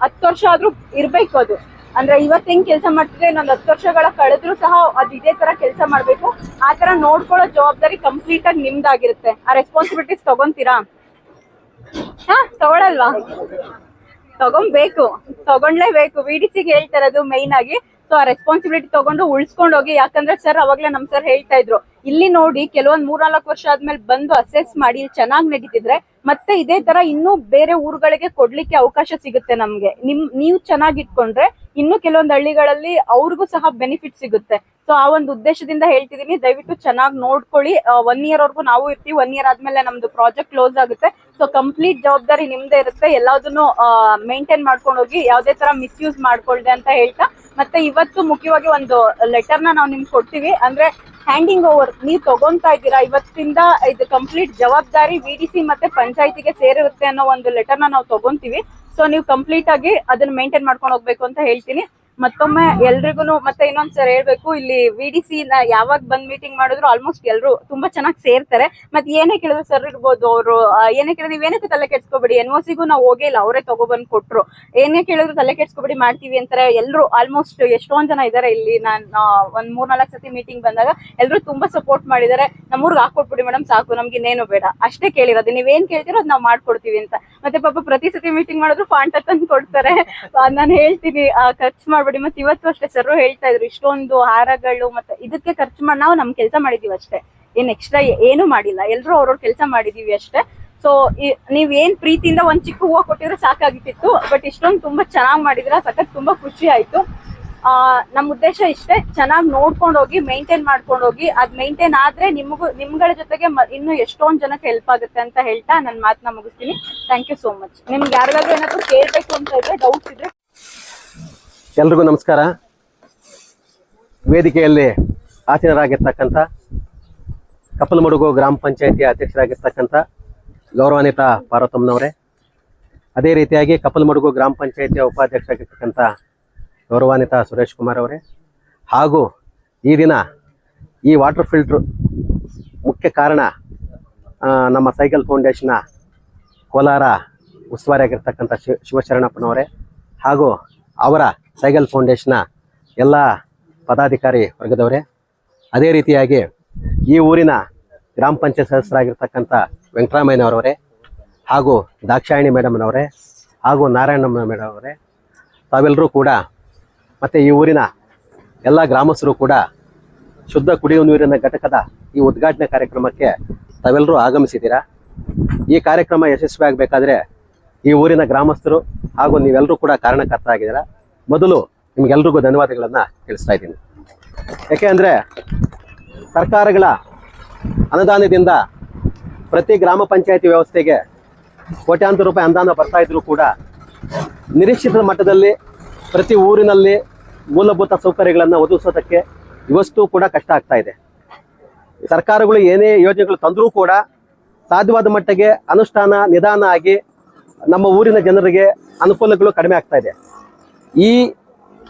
Speaker 4: ಹತ್ತು ವರ್ಷ ಆದ್ರೂ ಇರ್ಬೇಕು ಅದು. ಅಂದ್ರೆ ಇವತ್ತು ಹೆಂಗ್ ಕೆಲಸ ಮಾಡ್ತಿದ್ರೆ ಇನ್ನೊಂದ್ ಹತ್ತು ವರ್ಷಗಳ ಕಳೆದ್ರು ಸಹ ಅದ್ ಇದೇ ತರ ಕೆಲಸ ಮಾಡ್ಬೇಕು. ಆ ತರ ನೋಡ್ಕೊಳ್ಳೋ ಜವಾಬ್ದಾರಿ ಕಂಪ್ಲೀಟ್ ಆಗಿ ನಿಮ್ದಾಗಿರುತ್ತೆ. ಆ ರೆಸ್ಪಾನ್ಸಿಬಿಲಿಟೀಸ್ ತಗೊಂತೀರಾ? ಹಾ, ತಗೊಳಲ್ವಾ? ತಗೊಂಬೇಕು. ತಗೊಂಡ್ಲೇಬೇಕು ವಿ ಡಿ ಸಿಗೆ ಹೇಳ್ತಾರದು ಮೈನ್ ಆಗಿ. ಸೊ ಆ ರೆಸ್ಪಾನ್ಸಿಬಿಲಿಟಿ ತಗೊಂಡು ಉಳ್ಸ್ಕೊಂಡು ಹೋಗಿ ಯಾಕಂದ್ರೆ ಸರ್ ಅವಾಗ್ಲೇ ನಮ್ ಸರ್ ಹೇಳ್ತಾ ಇದ್ರು, ಇಲ್ಲಿ ನೋಡಿ ಕೆಲವೊಂದ್ ಮೂರ್ನಾಲ್ಕು ವರ್ಷ ಆದ್ಮೇಲೆ ಬಂದು ಅಸೆಸ್ ಮಾಡಿ, ಇಲ್ಲಿ ಚೆನ್ನಾಗ್ ನಡೀತಿದ್ರೆ ಮತ್ತೆ ಇದೇ ತರ ಇನ್ನೂ ಬೇರೆ ಊರುಗಳಿಗೆ ಕೊಡ್ಲಿಕ್ಕೆ ಅವಕಾಶ ಸಿಗುತ್ತೆ ನಮ್ಗೆ. ನಿಮ್, ನೀವು ಚೆನ್ನಾಗಿ ಇಟ್ಕೊಂಡ್ರೆ ಇನ್ನು ಕೆಲವೊಂದು ಹಳ್ಳಿಗಳಲ್ಲಿ ಅವ್ರಿಗೂ ಸಹ ಬೆನಿಫಿಟ್ ಸಿಗುತ್ತೆ. ಸೊ ಆ ಒಂದು ಉದ್ದೇಶದಿಂದ ಹೇಳ್ತಿದೀನಿ, ದಯವಿಟ್ಟು ಚೆನ್ನಾಗಿ ನೋಡ್ಕೊಳ್ಳಿ. ಒನ್ ಇಯರ್ ವರ್ಗು ನಾವು ಇರ್ತೀವಿ ಒನ್ ಇಯರ್ ಆದ್ಮೇಲೆ ನಮ್ದು ಪ್ರಾಜೆಕ್ಟ್ ಕ್ಲೋಸ್ ಆಗುತ್ತೆ. ಸೊ ಕಂಪ್ಲೀಟ್ ಜವಾಬ್ದಾರಿ ನಿಮ್ದೇ ಇರುತ್ತೆ. ಎಲ್ಲದನ್ನು ಮೇಂಟೈನ್ ಮಾಡ್ಕೊಂಡು ಹೋಗಿ ಯಾವ್ದೇ ತರ ಮಿಸ್ಯೂಸ್ ಮಾಡ್ಕೊಳ್ದೆ ಅಂತ ಹೇಳ್ತಾ ಮತ್ತೆ ಇವತ್ತು ಮುಖ್ಯವಾಗಿ ಒಂದು ಲೆಟರ್ ನಾವು ನಿಮ್ಗೆ ಕೊಡ್ತೀವಿ. ಅಂದ್ರೆ ಹ್ಯಾಂಡಿಂಗ್ ಓವರ್ ನೀವು ತಗೊಂತಾ ಇದ್ದೀರಾ? ಇವತ್ತಿಂದ ಇದು ಕಂಪ್ಲೀಟ್ ಜವಾಬ್ದಾರಿ ವಿ ಡಿ ಸಿ ಮತ್ತೆ ಪಂಚಾಯತಿಗೆ ಸೇರಿರುತ್ತೆ ಅನ್ನೋ ಒಂದು ಲೆಟರ್ನ ನಾವು ತಗೊಂತೀವಿ. ಸೊ ನೀವು ಕಂಪ್ಲೀಟ್ ಆಗಿ ಅದನ್ನ ಮೇಂಟೈನ್ ಮಾಡ್ಕೊಂಡು ಹೋಗ್ಬೇಕು ಅಂತ ಹೇಳ್ತೀನಿ. ಮತ್ತೊಮ್ಮೆ ಎಲ್ರಿಗೂ ಮತ್ತೆ ಇನ್ನೊಂದ್ಸರಿ ಹೇಳ್ಬೇಕು, ಇಲ್ಲಿ ವಿ ಡಿ ಸಿ ಯಾವಾಗ ಬಂದ್ ಮೀಟಿಂಗ್ ಮಾಡಿದ್ರು ಆಲ್ಮೋಸ್ಟ್ ಎಲ್ರು ತುಂಬಾ ಚೆನ್ನಾಗಿ ಸೇರ್ತಾರೆ. ಮತ್ತೆ ಏನೇ ಕೇಳಿದ್ರು ಸರ್ ಇರ್ಬೋದು, ಅವರು ಏನೇ ಕೇಳಿದ್ರು ನೀವೇನಕ್ಕೆ ತಲೆ ಕೆಡ್ಸ್ಕೊಬೇಡಿ ಎನ್ ಸಿಗೂ ನಾವು ಹೋಗೇ ಇಲ್ಲ, ಅವರೇ ತಗೋಬಂದ್ ಕೊಟ್ರು. ಏನೇ ಕೇಳಿದ್ರು ತಲೆ ಕೆಡ್ಸ್ಕೊಬೇಡಿ, ಮಾಡ್ತೀವಿ ಅಂತಾರೆ. ಎಲ್ರು ಆಲ್ಮೋಸ್ಟ್ ಎಷ್ಟೊಂದ್ ಜನ ಇದಾರೆ ಇಲ್ಲಿ, ನಾನ್ ಒಂದ್ ಮೂರ್ ನಾಲ್ಕು ಸತಿ ಮೀಟಿಂಗ್ ಬಂದಾಗ ಎಲ್ರು ತುಂಬಾ ಸಪೋರ್ಟ್ ಮಾಡಿದಾರೆ ನಮ್ಮೂರ್ಗ್ ಹಾಕೊಟ್ಬಿಡಿ ಮೇಡಮ್ ಸಾಕು, ನಮ್ಗೆ ಇನ್ನೇನು ಬೇಡ. ಅಷ್ಟೇ ಕೇಳಿರೋದು. ನೀವೇನ್ ಕೇಳ್ತೀರೋ ಅದ್ ನಾವ್ ಮಾಡ್ಕೊಡ್ತೀವಿ ಅಂತ. ಮತ್ತೆ ಪಾಪ ಪ್ರತಿ ಸತಿ ಮೀಟಿಂಗ್ ಮಾಡಿದ್ರು ಫಾಂಟ ತಂದು ಕೊಡ್ತಾರೆ. ನಾನು ಹೇಳ್ತೀನಿ ಖರ್ಚು ಮಾಡ್ಬೇಡಿ. ಮತ್ತೆ ಇವತ್ತು ಅಷ್ಟೇ ಸರ್ ಹೇಳ್ತಾ ಇದ್ರು, ಇಷ್ಟೊಂದು ಹಾರಗಳು ಮತ್ತೆ ಇದಕ್ಕೆ ಖರ್ಚು ಮಾಡಿ, ನಾವು ನಮ್ ಕೆಲಸ ಮಾಡಿದೀವಿ ಅಷ್ಟೇ. ಏನ್ ಎಕ್ಸ್ಟ್ರಾ ಏನು ಮಾಡಿಲ್ಲ. ಎಲ್ರು ಅವ್ರವ್ರ ಕೆಲಸ ಮಾಡಿದೀವಿ ಅಷ್ಟೇ. ಸೊ ನೀವ್ ಏನ್ ಪ್ರೀತಿಯಿಂದ ಒಂದ್ ಚಿಕ್ಕ ಹೂವು ಕೊಟ್ಟಿದ್ರೆ ಸಾಕಾಗಿತ್ತಿತ್ತು ಬಟ್ ಇಷ್ಟೊಂದು ತುಂಬಾ ಚೆನ್ನಾಗಿ ಮಾಡಿದ್ರ, ಸಖತ್ ತುಂಬಾ ಖುಷಿ ಆಯ್ತು. ನಮ್ಮ ಉದ್ದೇಶ ಇಷ್ಟೇ, ಚೆನ್ನಾಗಿ ನೋಡ್ಕೊಂಡು ಹೋಗಿ ಮೇಂಟೈನ್ ಮಾಡ್ಕೊಂಡು ಹೋಗಿ ಅದ್ ಮೇಂಟೈನ್ ಆದ್ರೆ ನಿಮಗೂ, ನಿಮ್ಗಳ ಜೊತೆಗೆ ಇನ್ನು ಎಷ್ಟೊಂದ್ ಜನಕ್ಕೆ ಹೆಲ್ಪ್ ಆಗುತ್ತೆ ಅಂತ ಹೇಳ್ತಾ ನನ್ನ ಮಾತನ್ನ ಮುಗಿಸ್ತೀನಿ. ಥ್ಯಾಂಕ್ ಯು ಸೋ ಮಚ್ ನಿಮ್ಗೆ ಯಾರಿಗಾದ್ರೂ ಏನಾದ್ರು ಕೇಳ್ಬೇಕು ಅಂತ ಇದ್ರೆ ಡೌಟ್ಸ್ ಇದ್ರೆ?
Speaker 5: ಎಲ್ರಿಗೂ ನಮಸ್ಕಾರ. ವೇದಿಕೆಯಲ್ಲಿ ಆಸೀನರಾಗಿರ್ತಕ್ಕಂಥ ಕಪ್ಪಲಮಡುಗು ಗ್ರಾಮ ಪಂಚಾಯತಿ ಅಧ್ಯಕ್ಷರಾಗಿರ್ತಕ್ಕಂಥ ಗೌರವಾನ್ವಿತ ಪಾರ್ವತಮ್ಮನವರೇ, ಅದೇ ರೀತಿಯಾಗಿ ಕಪ್ಪಲಮಡುಗು ಗ್ರಾಮ ಪಂಚಾಯತಿಯ ಉಪಾಧ್ಯಕ್ಷರಾಗಿರ್ತಕ್ಕಂಥ ಗೌರವಾನ್ವಿತ ಸುರೇಶ್ ಕುಮಾರ್ ಅವರೇ. ಹಾಗೂ ಈ ದಿನ ಈ ವಾಟರ್ ಫಿಲ್ಟ್ರು ಮುಖ್ಯ ಕಾರಣ ನಮ್ಮ ಸೈಕಲ್ ಫೌಂಡೇಶನ್ನ ಕೋಲಾರ ಉಸ್ತುವಾರಿಯಾಗಿರ್ತಕ್ಕಂಥ ಶಿವ ಶಿವಶರಣಪ್ಪನವರೇ ಹಾಗೂ ಅವರ ಸೈಕಲ್ ಫೌಂಡೇಶನ್ನ ಎಲ್ಲ ಪದಾಧಿಕಾರಿ ವರ್ಗದವರೇ. ಅದೇ ರೀತಿಯಾಗಿ ಈ ಊರಿನ ಗ್ರಾಮ ಪಂಚಾಯತ್ ಸದಸ್ಯರಾಗಿರ್ತಕ್ಕಂಥ ವೆಂಕಟರಾಮಯ್ಯನವರವರೇ ಹಾಗೂ ದಾಕ್ಷಾಯಣಿ ಮೇಡಮ್ನವರೇ ಹಾಗೂ ನಾರಾಯಣಮ್ಮ ಮೇಡಮ್ ಅವರೇ ತಾವೆಲ್ಲರೂ ಕೂಡ ಮತ್ತು ಈ ಊರಿನ ಎಲ್ಲ ಗ್ರಾಮಸ್ಥರು ಕೂಡ ಶುದ್ಧ ಕುಡಿಯುವ ನೀರಿನ ಘಟಕದ ಈ ಉದ್ಘಾಟನೆ ಕಾರ್ಯಕ್ರಮಕ್ಕೆ ತಾವೆಲ್ಲರೂ ಆಗಮಿಸಿದ್ದೀರಾ? ಈ ಕಾರ್ಯಕ್ರಮ ಯಶಸ್ವಿ ಆಗಬೇಕಾದ್ರೆ ಈ ಊರಿನ ಗ್ರಾಮಸ್ಥರು ಹಾಗೂ ನೀವೆಲ್ಲರೂ ಕೂಡ ಕಾರಣಕರ್ತರಾಗಿದ್ದೀರಾ? ಮೊದಲು ನಿಮ್ಗೆಲ್ರಿಗೂ ಧನ್ಯವಾದಗಳನ್ನು ತಿಳಿಸ್ತಾ ಇದ್ದೀನಿ. ಯಾಕೆ ಅಂದರೆ ಸರ್ಕಾರಗಳ ಅನುದಾನದಿಂದ ಪ್ರತಿ ಗ್ರಾಮ ಪಂಚಾಯತಿ ವ್ಯವಸ್ಥೆಗೆ ಕೋಟ್ಯಾಂತರ ರೂಪಾಯಿ ಅನುದಾನ ಬರ್ತಾ ಇದ್ರೂ ಕೂಡ ನಿರೀಕ್ಷಿತ ಮಟ್ಟದಲ್ಲಿ ಪ್ರತಿ ಊರಿನಲ್ಲಿ ಮೂಲಭೂತ ಸೌಕರ್ಯಗಳನ್ನು ಒದಗಿಸೋದಕ್ಕೆ ಇವಷ್ಟು ಕೂಡ ಕಷ್ಟ ಆಗ್ತಾ ಇದೆ. ಸರ್ಕಾರಗಳು ಏನೇ ಯೋಜನೆಗಳು ತಂದರೂ ಕೂಡ ಸಾಧ್ಯವಾದ ಮಟ್ಟಿಗೆ ಅನುಷ್ಠಾನ, ನಿಧಾನ ಆಗಿ ನಮ್ಮ ಊರಿನ ಜನರಿಗೆ ಅನುಕೂಲಗಳು ಕಡಿಮೆ ಆಗ್ತಾ ಇದೆ. ಈ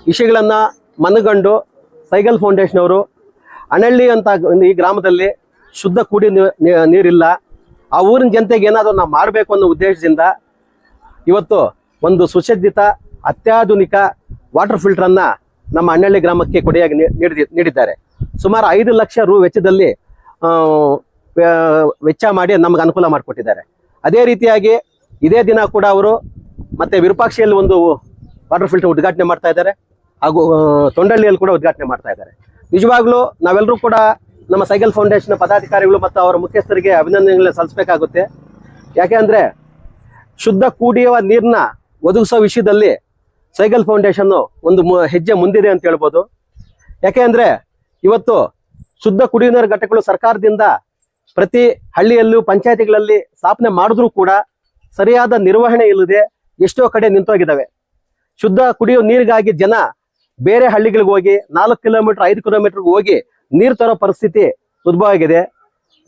Speaker 5: ವಿಷಯಗಳನ್ನು ಮನಗಂಡು ಸೈಗಲ್ ಫೌಂಡೇಶನ್ ಅವರು ಅಣಳ್ಳಿ ಅಂತ ಈ ಗ್ರಾಮದಲ್ಲಿ ಶುದ್ಧ ಕುಡಿ ನೀರಿಲ್ಲ. ಆ ಊರಿನ ಜನತೆಗೆ ಏನಾದರೂ ನಾವು ಮಾಡಬೇಕು ಅನ್ನೋ ಉದ್ದೇಶದಿಂದ ಇವತ್ತು ಒಂದು ಸುಸಜ್ಜಿತ, ಅತ್ಯಾಧುನಿಕ ವಾಟರ್ ಫಿಲ್ಟರನ್ನು ನಮ್ಮ ಅಣ್ಣಳ್ಳಿ ಗ್ರಾಮಕ್ಕೆ ಕೊಡೆಯಾಗಿ ನೀಡಿದ್ದಾರೆ. ಸುಮಾರು ಐದು ಲಕ್ಷ ರು ವೆಚ್ಚದಲ್ಲಿ ವೆಚ್ಚ ಮಾಡಿ ನಮ್ಗೆ ಅನುಕೂಲ ಮಾಡಿಕೊಟ್ಟಿದ್ದಾರೆ. ಅದೇ ರೀತಿಯಾಗಿ ಇದೇ ದಿನ ಕೂಡ ಅವರು ಮತ್ತೆ ವಿರೂಪಾಕ್ಷಿಯಲ್ಲಿ ಒಂದು ವಾಟರ್ ಫಿಲ್ಟರ್ ಉದ್ಘಾಟನೆ ಮಾಡ್ತಾ ಇದ್ದಾರೆ. ಹಾಗೂ ತೊಂಡಳ್ಳಿಯಲ್ಲಿ ಕೂಡ ಉದ್ಘಾಟನೆ ಮಾಡ್ತಾ ಇದ್ದಾರೆ. ನಿಜವಾಗ್ಲೂ ನಾವೆಲ್ಲರೂ ಕೂಡ ನಮ್ಮ ಸೈಕಲ್ ಫೌಂಡೇಶನ್ ಪದಾಧಿಕಾರಿಗಳು ಮತ್ತು ಅವರ ಮುಖ್ಯಸ್ಥರಿಗೆ ಅಭಿನಂದನೆಗಳನ್ನ ಸಲ್ಲಿಸಬೇಕಾಗುತ್ತೆ. ಯಾಕೆ ಅಂದರೆ ಶುದ್ಧ ಕುಡಿಯುವ ನೀರನ್ನ ಒದಗಿಸೋ ವಿಷಯದಲ್ಲಿ ಸೈಕಲ್ ಫೌಂಡೇಶನ್ ಒಂದು ಹೆಜ್ಜೆ ಮುಂದಿದೆ ಅಂತ ಹೇಳ್ಬೋದು. ಯಾಕೆ ಅಂದ್ರೆ ಇವತ್ತು ಶುದ್ಧ ಕುಡಿಯುವ ನೀರು ಘಟಕಗಳು ಸರ್ಕಾರದಿಂದ ಪ್ರತಿ ಹಳ್ಳಿಯಲ್ಲೂ, ಪಂಚಾಯತಿಗಳಲ್ಲಿ ಸ್ಥಾಪನೆ ಮಾಡಿದ್ರೂ ಕೂಡ ಸರಿಯಾದ ನಿರ್ವಹಣೆ ಇಲ್ಲದೆ ಎಷ್ಟೋ ಕಡೆ ನಿಂತೋಗಿದ್ದಾವೆ. ಶುದ್ಧ ಕುಡಿಯುವ ನೀರಿಗಾಗಿ ಜನ ಬೇರೆ ಹಳ್ಳಿಗಳಿಗೆ ಹೋಗಿ ನಾಲ್ಕು ಕಿಲೋಮೀಟರ್, ಐದು ಕಿಲೋಮೀಟರ್ ಹೋಗಿ ನೀರು ತರೋ ಪರಿಸ್ಥಿತಿ ಉದ್ಭವ ಆಗಿದೆ.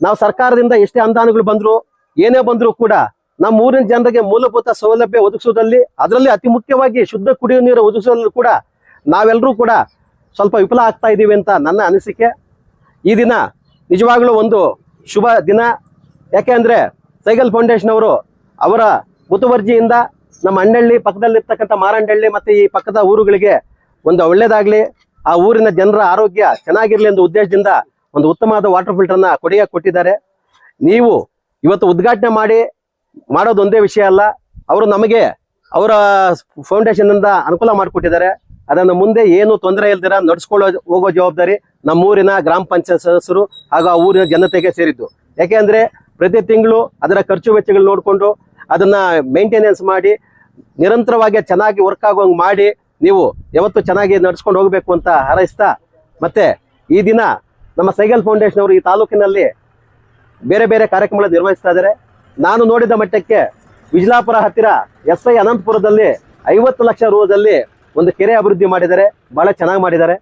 Speaker 5: ನಾವು ಸರ್ಕಾರದಿಂದ ಎಷ್ಟೇ ಅನುದಾನಗಳು ಬಂದ್ರು ಏನೇ ಬಂದ್ರು ಕೂಡ ನಮ್ಮ ಊರಿನ ಜನರಿಗೆ ಮೂಲಭೂತ ಸೌಲಭ್ಯ ಒದಗಿಸುವುದರಲ್ಲಿ ಅದರಲ್ಲಿ ಅತಿ ಮುಖ್ಯವಾಗಿ ಶುದ್ಧ ಕುಡಿಯುವ ನೀರು ಒದಗಿಸುವಲ್ಲೂ ಕೂಡ ನಾವೆಲ್ಲರೂ ಕೂಡ ಸ್ವಲ್ಪ ವಿಫಲ ಆಗ್ತಾ ಇದ್ದೀವಿ ಅಂತ ನನ್ನ ಅನಿಸಿಕೆ. ಈ ದಿನ ನಿಜವಾಗ್ಲೂ ಒಂದು ಶುಭ ದಿನ. ಯಾಕೆ ಅಂದರೆ ಸೈಗಲ್ ಫೌಂಡೇಶನ್ ಅವರು ಅವರ ಮುತುವರ್ಜಿಯಿಂದ ನಮ್ಮ ಅಂಡಳ್ಳಿ ಪಕ್ಕದಲ್ಲಿರ್ತಕ್ಕಂಥ ಮಾರಂಡಳ್ಳಿ ಮತ್ತು ಈ ಪಕ್ಕದ ಊರುಗಳಿಗೆ ಒಂದು ಒಳ್ಳೇದಾಗಲಿ. ಆ ಊರಿನ ಜನರ ಆರೋಗ್ಯ ಚೆನ್ನಾಗಿರಲಿ ಎಂದು ಉದ್ದೇಶದಿಂದ ಒಂದು ಉತ್ತಮವಾದ ವಾಟರ್ ಫಿಲ್ಟರ್ನ ಕೊಡುಗೆ ಕೊಟ್ಟಿದ್ದಾರೆ. ನೀವು ಇವತ್ತು ಉದ್ಘಾಟನೆ ಮಾಡಿ ಮಾಡೋದು ಒಂದೇ ವಿಷಯ ಅಲ್ಲ. ಅವರು ನಮಗೆ ಅವರ ಫೌಂಡೇಶನ್ ಇಂದ ಅನುಕೂಲ ಮಾಡಿಕೊಟ್ಟಿದ್ದಾರೆ. ಅದನ್ನು ಮುಂದೆ ಏನು ತೊಂದರೆ ಇಲ್ದಿರ ನಡ್ಸ್ಕೊಳ್ಳೋ ಹೋಗೋ ಜವಾಬ್ದಾರಿ ನಮ್ಮೂರಿನ ಗ್ರಾಮ ಪಂಚಾಯತ್ ಸದಸ್ಯರು ಹಾಗೂ ಆ ಊರಿನ ಜನತೆಗೆ ಸೇರಿದ್ದು. ಯಾಕೆಂದ್ರೆ ಪ್ರತಿ ತಿಂಗಳು ಅದರ ಖರ್ಚು ವೆಚ್ಚಗಳು ನೋಡಿಕೊಂಡು ಅದನ್ನ ಮೇಂಟೆನೆನ್ಸ್ ಮಾಡಿ, ನಿರಂತರವಾಗಿ ಚೆನ್ನಾಗಿ ವರ್ಕ್ ಆಗೋಂಗೆ ಮಾಡಿ ನೀವು ಯಾವತ್ತು ಚೆನ್ನಾಗಿ ನಡ್ಸ್ಕೊಂಡು ಹೋಗಬೇಕು ಅಂತ ಹಾರೈಸ್ತಾ, ಮತ್ತೆ ಈ ದಿನ ನಮ್ಮ ಸೈಗಲ್ ಫೌಂಡೇಶನ್ ಅವರು ಈ ತಾಲೂಕಿನಲ್ಲಿ ಬೇರೆ ಬೇರೆ ಕಾರ್ಯಕ್ರಮಗಳು ನಿರ್ವಹಿಸ್ತಾ ಇದ್ದಾರೆ. ನಾನು ನೋಡಿದ ಮಟ್ಟಕ್ಕೆ ವಿಜಲಾಪುರ ಹತ್ತಿರ ಎಸ್ ಐ ಅನಂತಪುರದಲ್ಲಿ ಐವತ್ತು ಲಕ್ಷ ರೂಪದಲ್ಲಿ ಒಂದು ಕೆರೆ ಅಭಿವೃದ್ಧಿ ಮಾಡಿದ್ದಾರೆ. ಬಹಳ ಚೆನ್ನಾಗಿ ಮಾಡಿದ್ದಾರೆ.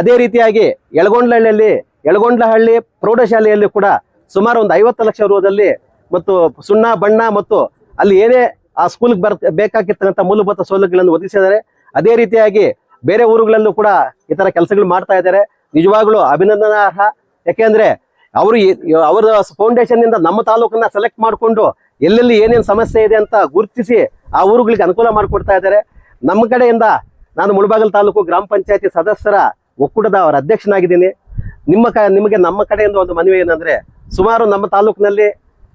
Speaker 5: ಅದೇ ರೀತಿಯಾಗಿ ಯಳಗೊಂಡ್ಲಹಳ್ಳಿಯಲ್ಲಿ, ಯಳಗೊಂಡ್ಲಹಳ್ಳಿ ಪ್ರೌಢಶಾಲೆಯಲ್ಲಿ ಕೂಡ ಸುಮಾರು ಒಂದು ಐವತ್ತು ಲಕ್ಷ ರೂಪದಲ್ಲಿ ಮತ್ತು ಸುಣ್ಣ, ಬಣ್ಣ ಮತ್ತು ಅಲ್ಲಿ ಏನೇ ಆ ಸ್ಕೂಲ್ಗೆ ಬರ್, ಬೇಕಾಗಿರ್ತಕ್ಕಂಥ ಮೂಲಭೂತ ಸೌಲಭ್ಯಗಳನ್ನು ಒದಗಿಸಿದ್ದಾರೆ. ಅದೇ ರೀತಿಯಾಗಿ ಬೇರೆ ಊರುಗಳಲ್ಲೂ ಕೂಡ ಈ ಥರ ಕೆಲಸಗಳು ಮಾಡ್ತಾ ಇದ್ದಾರೆ. ನಿಜವಾಗ್ಲೂ ಅಭಿನಂದನಾರ್ಹ. ಯಾಕೆಂದ್ರೆ ಅವರು ಅವರ ಫೌಂಡೇಶನ್ ಇಂದ ನಮ್ಮ ತಾಲೂಕನ್ನ ಸೆಲೆಕ್ಟ್ ಮಾಡಿಕೊಂಡು ಎಲ್ಲೆಲ್ಲಿ ಏನೇನು ಸಮಸ್ಯೆ ಇದೆ ಅಂತ ಗುರುತಿಸಿ ಆ ಊರುಗಳಿಗೆ ಅನುಕೂಲ ಮಾಡಿಕೊಡ್ತಾ ಇದ್ದಾರೆ. ನಮ್ಮ ಕಡೆಯಿಂದ ನಾನು ಮುಳಬಾಗಲ್ ತಾಲೂಕು ಗ್ರಾಮ ಪಂಚಾಯತಿ ಸದಸ್ಯರ ಒಕ್ಕೂಟದ ಅವರ ಅಧ್ಯಕ್ಷನಾಗಿದ್ದೀನಿ. ನಿಮ್ಮ ಕ ನಿಮಗೆ ನಮ್ಮ ಕಡೆಯಿಂದ ಒಂದು ಮನವಿ ಏನಂದ್ರೆ ಸುಮಾರು ನಮ್ಮ ತಾಲೂಕಿನಲ್ಲಿ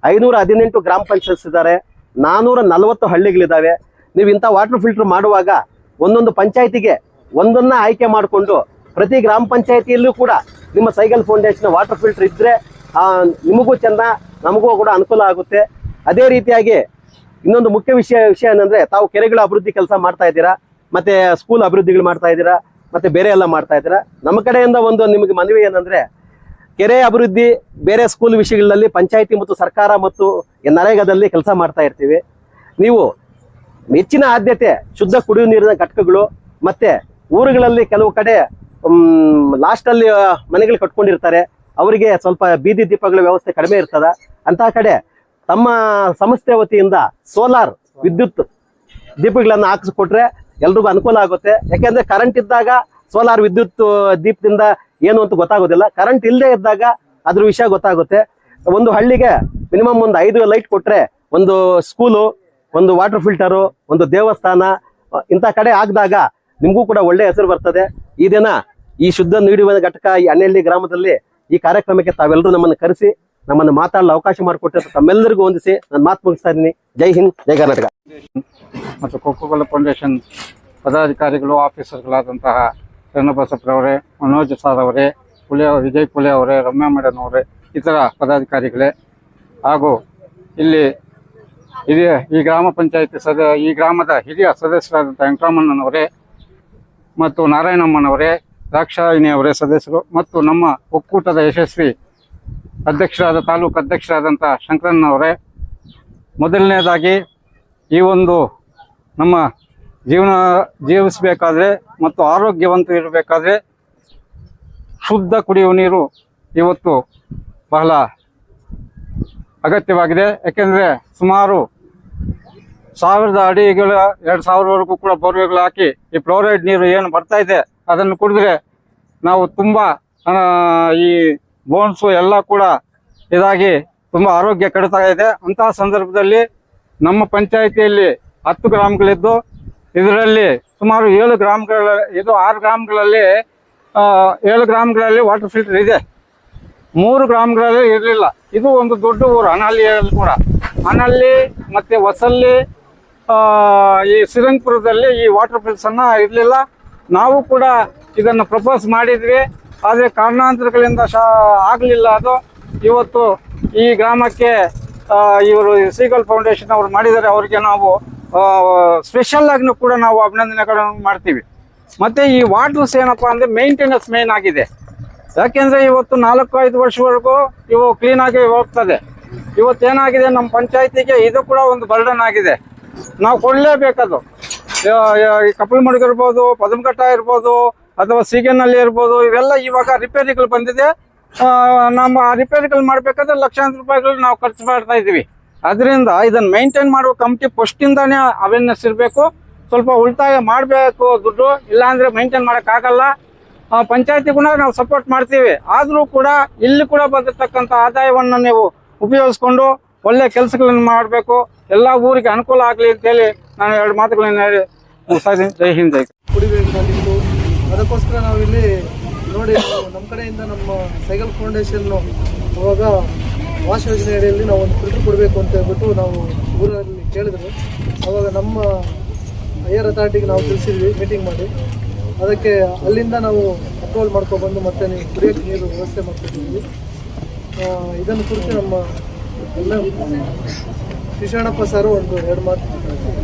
Speaker 5: ಐನೂರ ಹದಿನೆಂಟು ಗ್ರಾಮ ಪಂಚಾಯತ್ಸ್ ಇದ್ದಾರೆ. ನಾನ್ನೂರ ನಲವತ್ತು ಹಳ್ಳಿಗಳಿದ್ದಾವೆ. ನೀವು ಇಂಥ ವಾಟರ್ ಫಿಲ್ಟರ್ ಮಾಡುವಾಗ ಒಂದೊಂದು ಪಂಚಾಯತಿಗೆ ಒಂದನ್ನ ಆಯ್ಕೆ ಮಾಡಿಕೊಂಡು ಪ್ರತಿ ಗ್ರಾಮ ಪಂಚಾಯತಿಯಲ್ಲೂ ಕೂಡ ನಿಮ್ಮ ಸೈಕಲ್ ಫೌಂಡೇಶನ್ ವಾಟರ್ ಫಿಲ್ಟರ್ ಇದ್ರೆ ಆ, ನಿಮಗೂ ಚೆನ್ನ ನಮಗೂ ಕೂಡ ಅನುಕೂಲ ಆಗುತ್ತೆ. ಅದೇ ರೀತಿಯಾಗಿ ಇನ್ನೊಂದು ಮುಖ್ಯ ವಿಷಯ ವಿಷಯ ಏನಂದ್ರೆ ತಾವು ಕೆರೆಗಳ ಅಭಿವೃದ್ಧಿ ಕೆಲಸ ಮಾಡ್ತಾ ಇದ್ದೀರಾ ಮತ್ತೆ ಸ್ಕೂಲ್ ಅಭಿವೃದ್ಧಿಗಳು ಮಾಡ್ತಾ ಇದ್ದೀರಾ ಮತ್ತೆ ಬೇರೆ ಎಲ್ಲ ಮಾಡ್ತಾ ಇದ್ದೀರಾ ನಮ್ಮ ಕಡೆಯಿಂದ ಒಂದು ನಿಮಗೆ ಮನವಿ ಏನಂದ್ರೆ ಕೆರೆ ಅಭಿವೃದ್ಧಿ ಬೇರೆ ಸ್ಕೂಲ್ ವಿಷಯಗಳಲ್ಲಿ ಪಂಚಾಯಿತಿ ಮತ್ತು ಸರ್ಕಾರ ಮತ್ತು ನರೇಗಾದಲ್ಲಿ ಕೆಲಸ ಮಾಡ್ತಾ ಇರ್ತೀವಿ. ನೀವು ಹೆಚ್ಚಿನ ಆದ್ಯತೆ ಶುದ್ಧ ಕುಡಿಯುವ ನೀರಿನ ಘಟಕಗಳು ಮತ್ತೆ ಊರುಗಳಲ್ಲಿ ಕೆಲವು ಕಡೆ ಲಾಸ್ಟ್ ಅಲ್ಲಿ ಆ, ಮನೆಗಳು ಕಟ್ಕೊಂಡಿರ್ತಾರೆ. ಅವರಿಗೆ ಸ್ವಲ್ಪ ಬೀದಿ ದೀಪಗಳ ವ್ಯವಸ್ಥೆ ಕಡಿಮೆ ಇರ್ತದ. ಅಂತಹ ಕಡೆ ತಮ್ಮ ಸಂಸ್ಥೆ ವತಿಯಿಂದ ಸೋಲಾರ್ ವಿದ್ಯುತ್ ದೀಪಗಳನ್ನು ಹಾಕಿಸ್ಕೊಟ್ರೆ ಎಲ್ರಿಗೂ ಅನುಕೂಲ ಆಗುತ್ತೆ. ಯಾಕೆಂದ್ರೆ ಕರೆಂಟ್ ಇದ್ದಾಗ ಸೋಲಾರ್ ವಿದ್ಯುತ್ ದೀಪದಿಂದ ಏನು ಅಂತ ಗೊತ್ತಾಗೋದಿಲ್ಲ. ಕರೆಂಟ್ ಇಲ್ಲದೆ ಇದ್ದಾಗ ಅದ್ರ ವಿಷಯ ಗೊತ್ತಾಗುತ್ತೆ. ಒಂದು ಹಳ್ಳಿಗೆ ಮಿನಿಮಮ್ ಒಂದು ಐದು ಲೈಟ್ ಕೊಟ್ರೆ ಒಂದು ಸ್ಕೂಲು ಒಂದು ವಾಟರ್ ಫಿಲ್ಟರು ಒಂದು ದೇವಸ್ಥಾನ ಇಂಥ ಕಡೆ ಆಗದಾಗ ನಿಮಗೂ ಕೂಡ ಒಳ್ಳೆ ಹೆಸರು ಬರ್ತದೆ. ಈ ದಿನ ಈ ಶುದ್ಧ ನೀಡುವ ಘಟಕ ಈ ಹನ್ನೆಳ್ಳಿ ಗ್ರಾಮದಲ್ಲಿ ಈ ಕಾರ್ಯಕ್ರಮಕ್ಕೆ ತಾವೆಲ್ಲರೂ ನಮ್ಮನ್ನು ಕರೆಸಿ, ನಮ್ಮನ್ನು ಮಾತಾಡಲು ಅವಕಾಶ ಮಾಡಿಕೊಟ್ಟಿರೋ ತಮ್ಮೆಲ್ಲರಿಗೂ ಹೊಂದಿಸಿ ನಾನು ಮಾತು ಮುಗಿಸ್ತಾ ಇದ್ದೀನಿ. ಜೈ ಹಿಂದ್, ಜೈ ಕರ್ನಾಟಕ.
Speaker 6: ಮತ್ತು ಕೋಕೋಕೋಲಾ ಫೌಂಡೇಶನ್ ಪದಾಧಿಕಾರಿಗಳು, ಆಫೀಸರ್ಗಳಾದಂತಹ ಚನ್ನಬಸಪ್ಪರವರೇ ಮನೋಜ್ ಸಾರ್ ಅವರೇ, ಪುಲೆ ವಿಜಯ್ ಪುಲೆ ಅವರೇ, ರಮ್ಯಾ ಮೇಡಮ್ ಅವರೇ, ಇತರ ಪದಾಧಿಕಾರಿಗಳೇ, ಹಾಗೂ ಇಲ್ಲಿ ಹಿರಿಯ ಈ ಗ್ರಾಮ ಪಂಚಾಯತಿ ಸದ ಈ ಗ್ರಾಮದ ಹಿರಿಯ ಸದಸ್ಯರಾದಂಥ ವೆಂಕಟರಮಣ್ಣನವರೇ ಮತ್ತು ನಾರಾಯಣಮ್ಮನವರೇ ದಾಕ್ಷಾಯಿಣಿ ಅವರೇ ಸದಸ್ಯರು ಮತ್ತು ನಮ್ಮ ಒಕ್ಕೂಟದ ಯಶಸ್ವಿ ಅಧ್ಯಕ್ಷರಾದ, ತಾಲೂಕು ಅಧ್ಯಕ್ಷರಾದಂಥ ಶಂಕರಣ್ಣವರೇ ಮೊದಲನೇದಾಗಿ ಈ ಒಂದು ನಮ್ಮ ಜೀವನ ಜೀವಿಸಬೇಕಾದ್ರೆ ಮತ್ತು ಆರೋಗ್ಯವಂತ ಇರಬೇಕಾದ್ರೆ ಶುದ್ಧ ಕುಡಿಯುವ ನೀರು ಇವತ್ತು ಬಹಳ ಅಗತ್ಯವಾಗಿದೆ. ಯಾಕೆಂದರೆ ಸುಮಾರು ಸಾವಿರದ ಅಡಿಗಳ ಎರಡು ಸಾವಿರವರೆಗೂ ಕೂಡ ಬೋರ್ವೆಗಳು ಹಾಕಿ ಈ ಫ್ಲೋರೈಡ್ ನೀರು ಏನು ಬರ್ತಾ ಇದೆ ಅದನ್ನು ಕುಡಿದ್ರೆ ನಾವು ತುಂಬ ಈ ಬೋನ್ಸು ಎಲ್ಲ ಕೂಡ ಇದಾಗಿ ತುಂಬ ಆರೋಗ್ಯ ಕೆಡ್ತಾ ಇದೆ. ಅಂತಹ ಸಂದರ್ಭದಲ್ಲಿ ನಮ್ಮ ಪಂಚಾಯಿತಿಯಲ್ಲಿ ಹತ್ತು ಗ್ರಾಮಗಳಿದ್ದು ಇದರಲ್ಲಿ ಸುಮಾರು ಏಳು ಗ್ರಾಮಗಳ ಇದು ಆರು ಗ್ರಾಮಗಳಲ್ಲಿ ಏಳು ಗ್ರಾಮಗಳಲ್ಲಿ ವಾಟರ್ ಫಿಲ್ಟರ್ ಇದೆ. ಮೂರು ಗ್ರಾಮಗಳಲ್ಲಿ ಇರಲಿಲ್ಲ. ಇದು ಒಂದು ದೊಡ್ಡ ಊರು ಅನಹಳ್ಳಿಯಲ್ಲಿ ಕೂಡ. ಅನಹಳ್ಳಿ ಮತ್ತೆ ಆ, ಈ ಶ್ರೀರಂಗಪುರದಲ್ಲಿ ಈ ವಾಟರ್ ಫಿಲ್ಸ್ ಅನ್ನ ಇರಲಿಲ್ಲ. ನಾವು ಕೂಡ ಇದನ್ನು ಪ್ರಪೋಸ್ ಮಾಡಿದ್ವಿ. ಆದರೆ ಕಾರಣಾಂತರಗಳಿಂದ ಶಾ, ಆಗಲಿಲ್ಲ ಅದು. ಇವತ್ತು ಈ ಗ್ರಾಮಕ್ಕೆ ಇವರು ಸೀಗಲ್ ಫೌಂಡೇಶನ್ ಅವರು ಮಾಡಿದ್ದಾರೆ. ಅವರಿಗೆ ನಾವು ಸ್ಪೆಷಲ್ ಆಗಿನೂ ಕೂಡ ನಾವು ಅಭಿನಂದನೆಗಳನ್ನು ಮಾಡ್ತೀವಿ. ಮತ್ತೆ ಈ ವಾಟರ್ಸ್ ಏನಪ್ಪಾ ಅಂದ್ರೆ ಮೇಂಟೆನೆನ್ಸ್ ಮೇನ್ ಆಗಿದೆ. ಯಾಕೆಂದರೆ ಇವತ್ತು ನಾಲ್ಕು ಐದು ವರ್ಷವರೆಗೂ ಇವು ಕ್ಲೀನ್ ಆಗಿ ಹೋಗ್ತದೆ. ಇವತ್ತೇನಾಗಿದೆ? ನಮ್ಮ ಪಂಚಾಯತಿಗೆ ಇದು ಕೂಡ ಒಂದು ಬರ್ಡನ್ ಆಗಿದೆ. ನಾವು ಕೊಡಲೇಬೇಕದು ಈ ಈ ಕಪ್ಪಲಮಡುಗು ಇರ್ಬೋದು ಪದಮಘಟ್ಟ ಇರ್ಬೋದು, ಅಥವಾ ಸೀಗೆನಲ್ಲಿ ಇರ್ಬೋದು, ಇವೆಲ್ಲ ಇವಾಗ ರಿಪೇರಿಗಳು ಬಂದಿದೆ. ನಮ್ಮ ರಿಪೇರಿಗಳು ಮಾಡಬೇಕಾದ್ರೆ ಲಕ್ಷಾಂತರ ರೂಪಾಯಿಗಳು ನಾವು ಖರ್ಚು ಮಾಡ್ತಾ ಇದ್ದೀವಿ. ಅದರಿಂದ ಇದನ್ನು ಮೇಂಟೈನ್ ಮಾಡುವ ಕಮಿಟಿ ಫಸ್ಟಿಂದಾನೇ ಅವೇರ್ನೆಸ್ ಇರಬೇಕು. ಸ್ವಲ್ಪ ಉಳಿತಾಯ ಮಾಡಬೇಕು ದುಡ್ಡು, ಇಲ್ಲಾಂದರೆ ಮೇಂಟೈನ್ ಮಾಡೋಕ್ಕಾಗಲ್ಲ ಪಂಚಾಯತಿ ಕೂಡ ನಾವು ಸಪೋರ್ಟ್ ಮಾಡ್ತೀವಿ. ಆದರೂ ಕೂಡ ಇಲ್ಲಿ ಕೂಡ ಬಂದಿರತಕ್ಕಂಥ ಆದಾಯವನ್ನು ನೀವು ಉಪಯೋಗಿಸ್ಕೊಂಡು ಒಳ್ಳೆ ಕೆಲಸಗಳನ್ನು ಮಾಡಬೇಕು. ಎಲ್ಲ ಊರಿಗೆ ಅನುಕೂಲ ಆಗಲಿ ಅಂತೇಳಿ ನಾನು ಎರಡು ಮಾತುಗಳನ್ನ ಹೇಳಿ ಜೈ ಹಿಂದ್, ಜೈ
Speaker 7: ಅದಕ್ಕೋಸ್ಕರ ನಾವಿಲ್ಲಿ ನೋಡಿ ನಮ್ಮ ಕಡೆಯಿಂದ ನಮ್ಮ ಸೈಕಲ್ ಫೌಂಡೇಶನ್ ಅವಾಗ ವಾಶ್ ಯೋಜನೆ ಅಡಿಯಲ್ಲಿ ನಾವು ಒಂದು ಫಿಲ್ಟರ್ ಕೊಡಬೇಕು ಅಂತ ಹೇಳ್ಬಿಟ್ಟು ನಾವು ಊರಲ್ಲಿ ಕೇಳಿದ್ರು. ಅವಾಗ ನಮ್ಮ ಹೈಯರ್ ಅಥಾರಿಟಿಗೆ ನಾವು ತಿಳಿಸಿದ್ವಿ ಮೀಟಿಂಗ್ ಮಾಡಿ. ಅದಕ್ಕೆ ಅಲ್ಲಿಂದ ನಾವು ಅಪ್ರೂವಲ್ ಮಾಡ್ಕೊಬಂದು ಮತ್ತೆ ನೀವು ಕುಡಿಯೋಕ್ಕೆ ನೀರು ವ್ಯವಸ್ಥೆ ಮಾಡ್ಕೊಟ್ಟಿದ್ವಿ. ಇದನ್ನು ಕುರಿತು ನಮ್ಮ ಎಲ್ಲ ಶಿಶಾಣಪ್ಪ ಸರ್ ಒಂದು ಎರಡು ಮಾತು